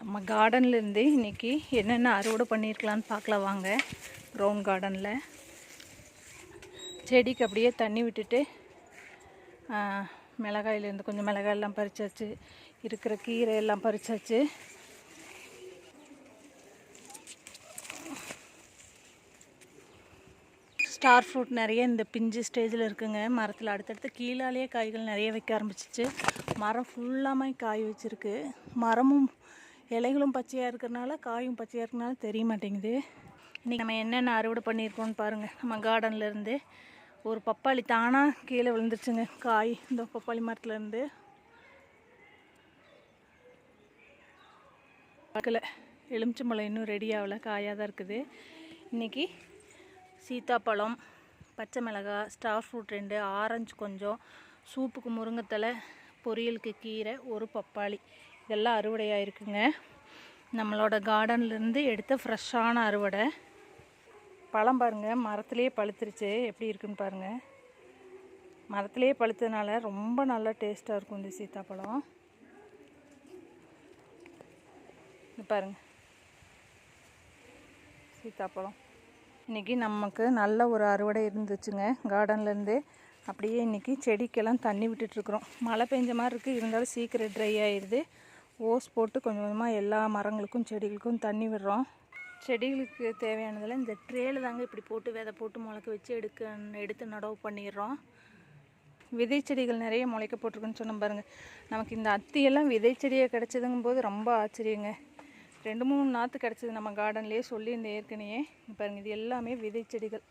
நம்ம கார்டன்லேருந்து இன்றைக்கி என்னென்ன அறுவடை பண்ணியிருக்கலான்னு பார்க்கலாம் வாங்க. க்ரௌண்ட் கார்டனில் செடிக்கு அப்படியே தண்ணி விட்டுட்டு மிளகாயிலேருந்து கொஞ்சம் மிளகாயெல்லாம் பறிச்சாச்சு. இருக்கிற கீரை எல்லாம் பறிச்சாச்சு. ஸ்டார் ஃப்ரூட் நிறைய இந்த பிஞ்சு ஸ்டேஜில் இருக்குங்க. மரத்தில் அடுத்தடுத்து கீழாலேயே காய்கள் நிறைய வைக்க ஆரம்பிச்சிச்சு. மரம் ஃபுல்லாமே காய் வச்சிருக்கு. மரமும் இலைகளும் பச்சையாக இருக்கிறனால காயும் பச்சையாக இருக்கிறனால தெரிய மாட்டேங்குது. இன்றைக்கி நம்ம என்னென்ன அறுவடை பண்ணியிருக்கோம்னு பாருங்கள் நம்ம கார்டன்லேருந்து ஒரு பப்பாளி தானாக கீழே விழுந்துருச்சுங்க. காய் இந்த பப்பாளி மரத்துலேருந்து பார்க்கல. எலுமிச்சம்பழம் இன்னும் ரெடி ஆகல. காயாக தான் இருக்குது. இன்றைக்கி சீத்தாப்பழம் பச்சை மிளகாய் ஸ்டார் ஃப்ரூட் ரெண்டு ஆரஞ்சு கொஞ்சம் சூப்புக்கு முருங்கைத்தலை பொரியலுக்கு கீரை ஒரு பப்பாளி. இதெல்லாம் அறுவடையாக இருக்குங்க நம்மளோட கார்டன்லேருந்து எடுத்த ஃப்ரெஷ்ஷான அறுவடை. பழம் பாருங்கள் மரத்துலேயே பழுத்துருச்சு. எப்படி இருக்குன்னு பாருங்கள் மரத்துலேயே பழுத்ததுனால ரொம்ப நல்லா டேஸ்ட்டாக இருக்கும் இந்த சீத்தாப்பழம். பாருங்கள் பாருங்க. சீத்தாப்பழம். இன்றைக்கி நமக்கு நல்ல ஒரு அறுவடை இருந்துச்சுங்க கார்டன்லேருந்து அப்படியே இன்றைக்கி செடிக்கெல்லாம் தண்ணி விட்டுட்ருக்குறோம் மழை பெஞ்ச மாதிரி இருக்குது இருந்தாலும் சீக்கிரம் ட்ரை ஆயிடுது ஓஸ் போட்டு கொஞ்சம் கொஞ்சமாக எல்லா மரங்களுக்கும் செடிகளுக்கும் தண்ணி விடுறோம். செடிகளுக்கு தேவையானதில் இந்த ட்ரேல தாங்க இப்படி போட்டு விதை போட்டு முளைக்க வச்சு எடுக்க எடுத்து நடவு பண்ணிடுறோம். விதை செடிகள் நிறைய முளைக்க போட்டிருக்குன்னு சொன்ன பாருங்கள் நமக்கு இந்த அத்தியெல்லாம் விதை செடியாக கிடச்சதுங்கும் போது ரொம்ப ஆச்சரியங்க. ரெண்டு மூணு நாற்று கிடச்சிது நம்ம கார்டன்லேயே சொல்லியிருந்தேன் ஏற்கனவே. பாருங்கள் இது எல்லாமே விதை செடிகள்.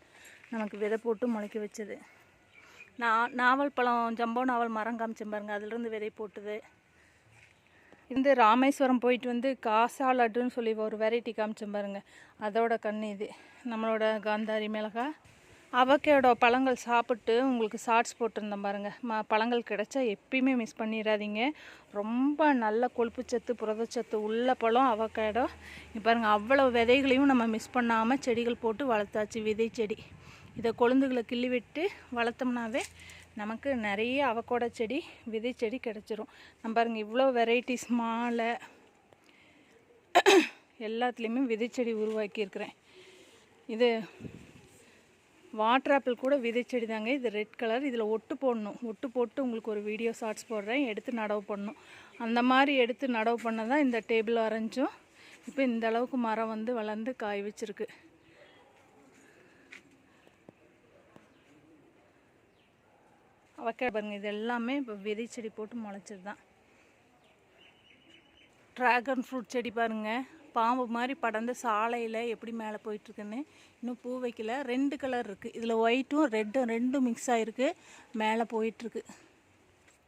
நமக்கு விதை போட்டு முளைக்க வச்சது. நான் நாவல் பழம் ஜம்போ நாவல் மரம் காமிச்சேன் பாருங்க அதுலேருந்து விதை போட்டது. இந்த ராமேஸ்வரம் போயிட்டு வந்து காசா லட்டுன்னு சொல்லி ஒரு வெரைட்டி காமிச்சேன் பாருங்க. அதோட கண் இது. நம்மளோட காந்தாரி மிளகாய் அவக்கேடோ பழங்கள் சாப்பிட்டு உங்களுக்கு ஷார்ட்ஸ் போட்டிருந்தேன் பாருங்கள் ம பழங்கள் கிடைச்சா எப்பயுமே மிஸ் பண்ணிடாதீங்க. ரொம்ப நல்ல கொழுப்புச்சத்து புரதச்சத்து உள்ள பழம் அவக்கேடோ இப்போ பாருங்கள் அவ்வளோ விதைகளையும் நம்ம மிஸ் பண்ணாமல் செடிகள் போட்டு வளர்த்தாச்சு விதை செடி. இதை கொழுந்துகளை கிள்ளி விட்டு வளர்த்தோம்னாவே நமக்கு நிறைய அவக்கோட செடி விதை செடி கிடச்சிரும். நம்ம பாருங்கள் இவ்வளோ வெரைட்டிஸ் மாலை எல்லாத்துலேயுமே விதைச்செடி உருவாக்கியிருக்கிறேன். இது வாட்டர் ஆப்பிள் கூட விதைச்செடி தாங்க. இது ரெட் கலர் இதில் ஒட்டு போடணும். ஒட்டு போட்டு உங்களுக்கு ஒரு வீடியோ ஷார்ட்ஸ் போடுறேன். எடுத்து நடவு பண்ணணும். அந்த மாதிரி எடுத்து நடவு பண்ண தான் இந்த டேபிள் வரைஞ்சும் இப்போ இந்த அளவுக்கு மரம் வந்து வளர்ந்து காய் வச்சிருக்கு. அவக்காய் பாருங்கள் இது எல்லாமே இப்போ விதைச்செடி போட்டு முளைச்சது தான் ட்ராகன் ஃப்ரூட் செடி பாருங்க பாம்பு மாதிரி படர்ந்து சாலையில் எப்படி மேலே போயிட்டுருக்குன்னு இன்னும் பூ வைக்கல. ரெண்டு கலர் இருக்குது இதில் ஒயிட்டும் ரெட்டும் ரெண்டும் மிக்ஸ் ஆகிருக்கு மேலே போயிட்டுருக்கு.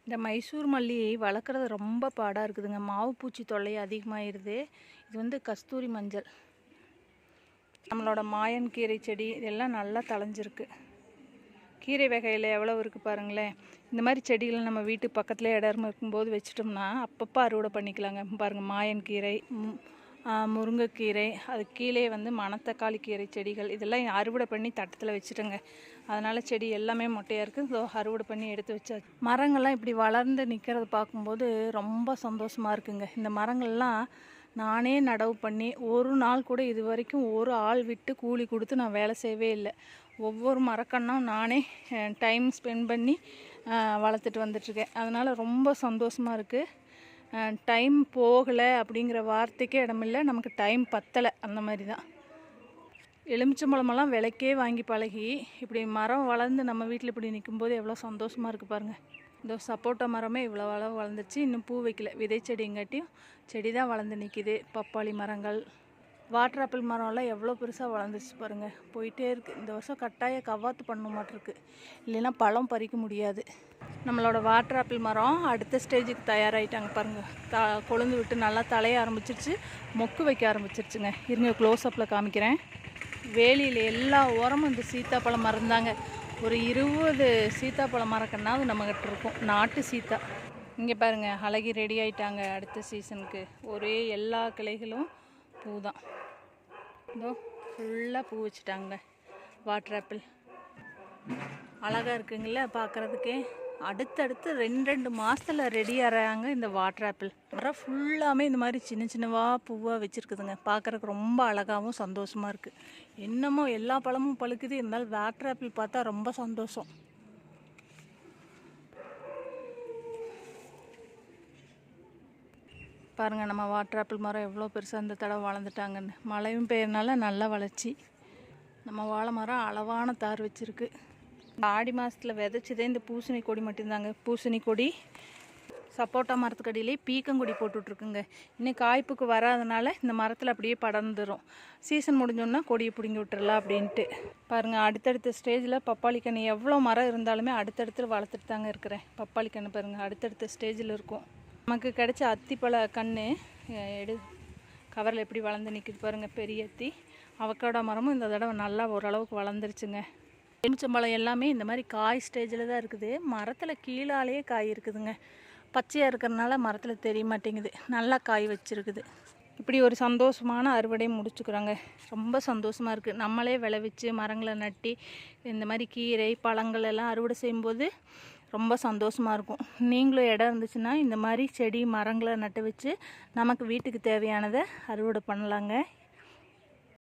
இந்த மைசூர் மல்லி வளர்க்குறது ரொம்ப பாடாக இருக்குதுங்க. மாவு பூச்சி தொல்லை அதிகமாகிடுது இது வந்து கஸ்தூரி மஞ்சள். நம்மளோட மாயன் கீரை செடி இதெல்லாம் நல்லா தளைஞ்சிருக்கு கீரை வகையில் எவ்வளோ இருக்குது பாருங்களேன். இந்த மாதிரி செடிகளை நம்ம வீட்டு பக்கத்தில் இடம் இருக்கும்போது வச்சிட்டோம்னா அப்பப்போ அறுவடை பண்ணிக்கலாங்க. பாருங்கள் மாயன் கீரை முருங்கைக்கீரை அது கீழே வந்து மணத்தக்காளி கீரை செடிகள் இதெல்லாம் அறுவடை பண்ணி தட்டத்தில் வச்சுட்டேங்க. அதனால் செடி எல்லாமே மொட்டையாக இருக்குது ஸோ அறுவடை பண்ணி எடுத்து வச்சாச்சு மரங்கள்லாம் இப்படி வளர்ந்து நிற்கிறத பார்க்கும்போது ரொம்ப சந்தோஷமாக இருக்குங்க. இந்த மரங்கள்லாம் நானே நடவு பண்ணி ஒரு நாள் கூட இது வரைக்கும் ஒரு ஆள் விட்டு கூலி கொடுத்து நான் வேலை செய்யவே இல்லை. ஒவ்வொரு மரக்கண்ணும் நானே டைம் ஸ்பெண்ட் பண்ணி வளர்த்துட்டு வந்துட்டுருக்கேன். அதனால் ரொம்ப சந்தோஷமாக இருக்குது டைம் போகலை அப்படிங்கிற வார்த்தைக்கே இடமில்லை. நமக்கு டைம் பத்தலை. அந்த மாதிரி தான் எலுமிச்சம்பழமெல்லாம் விலைக்கே வாங்கி பழகி இப்படி மரம் வளர்ந்து நம்ம வீட்டில் இப்படி நிற்கும்போது எவ்வளோ சந்தோஷமாக இருக்குது பாருங்கள் இந்த சப்போட்டா மரமே இவ்வளோ அளவு வளர்ந்துச்சு இன்னும் பூ வைக்கல. விதை செடிங்காட்டியும் செடி தான் வளர்ந்து நிற்கிது பப்பாளி மரங்கள் வாட்டர் ஆப்பிள் மரம்லாம் எவ்வளோ பெருசாக வளர்ந்துச்சு பாருங்கள் போயிட்டே இருக்குது இந்த வருஷம் கட்டாய கவாத்து பண்ண மாட்டிருக்கு. இல்லைன்னா பழம் பறிக்க முடியாது. நம்மளோட வாட்டர் ஆப்பிள் மரம் அடுத்த ஸ்டேஜுக்கு தயாராகிட்டாங்க பாருங்கள் த கொழுந்து விட்டு நல்லா தலைய ஆரம்பிச்சிருச்சு. மொக்கு வைக்க ஆரம்பிச்சிருச்சுங்க. இருங்க க்ளோஸ்அப்பில் காமிக்கிறேன். வேலியில் எல்லா ஓரமும் இந்த சீத்தாப்பழம் மரம் தாங்க. ஒரு இருபது சீத்தாப்பழம் மரக்கன்னாவது நம்மக்கிட்ட இருக்கும். நாட்டு சீத்தா. இங்கே பாருங்கள் அழகி ரெடி ஆகிட்டாங்க அடுத்த சீசனுக்கு ஒரே எல்லா கிளைகளும் பூ தான் இதோ ஃபுல்லாக பூ வச்சுட்டாங்க. வாட்டர் ஆப்பிள் அழகாக இருக்குங்கள பார்க்குறதுக்கே அடுத்தடுத்து ரெண்டு ரெண்டு மாதத்தில் ரெடி ஆகிறாங்க இந்த வாட்டர் ஆப்பிள் மரம் ஃபுல்லாமே இந்த மாதிரி சின்ன சின்னவாக பூவாக வச்சுருக்குதுங்க. பார்க்குறக்கு ரொம்ப அழகாகவும் சந்தோஷமாக இருக்குது என்னமோ எல்லா பழமும் பழுக்குது. இருந்தாலும் வாட்டர் ஆப்பிள் பார்த்தா ரொம்ப சந்தோஷம். பாருங்கள் நம்ம வாட்டர் ஆப்பிள் மரம் எவ்வளோ பெருசாக இந்த தடவை வளர்ந்துட்டாங்கன்னு. மழையும் பெய்யறனால நல்லா வளர்ச்சி. நம்ம வாழை மரம் அளவான தார் வச்சுருக்கு. ஆடி மாதத்தில் விதைச்சதே இந்த பூசணி கொடி மட்டும்தாங்க. பூசணி கொடி சப்போட்டா மரத்துக்கடியிலே பீக்கங்கொடி போட்டுட்ருக்குங்க. இன்னும் காய்ப்புக்கு வராதனால இந்த மரத்தில் அப்படியே படர்ந்துடும் சீசன் முடிஞ்சோன்னா கொடியை பிடுங்கி விட்டுறலாம் அப்படின்ட்டு. பாருங்கள் அடுத்தடுத்த ஸ்டேஜில் பப்பாளி கன்று எவ்வளோ மரம் இருந்தாலுமே அடுத்தடுத்து வளர்த்துட்டு தாங்க இருக்கிறேன். பப்பாளி கன்று பாருங்கள் அடுத்தடுத்த ஸ்டேஜில் இருக்கும். நமக்கு கிடைச்ச அத்திப்பழ கன்று எடு கவரில் எப்படி வளர்ந்து நிற்கிது பாருங்கள் பெரிய அத்தி. அவக்காடோ மரமும் இந்த தடவை நல்லா ஓரளவுக்கு வளர்ந்துருச்சுங்க. எலுமிச்சம்பழம் எல்லாமே இந்த மாதிரி காய் ஸ்டேஜில் தான் இருக்குது. மரத்தில் கீழாலேயே காய் இருக்குதுங்க. பச்சையாக இருக்கிறனால மரத்தில் தெரிய மாட்டேங்குது. நல்லா காய் வச்சிருக்குது. இப்படி ஒரு சந்தோஷமான அறுவடை முடிச்சுக்கிறாங்க. ரொம்ப சந்தோஷமாக இருக்குது நம்மளே விளைவிச்சு மரங்களை நட்டி இந்த மாதிரி கீரை பழங்கள் எல்லாம் அறுவடை செய்யும்போது ரொம்ப சந்தோஷமாக இருக்கும். நீங்களும் இடம் இருந்துச்சுன்னா இந்த மாதிரி செடி மரங்களை நட்டு வச்சு நமக்கு வீட்டுக்கு தேவையானதை அறுவடை பண்ணலாங்க.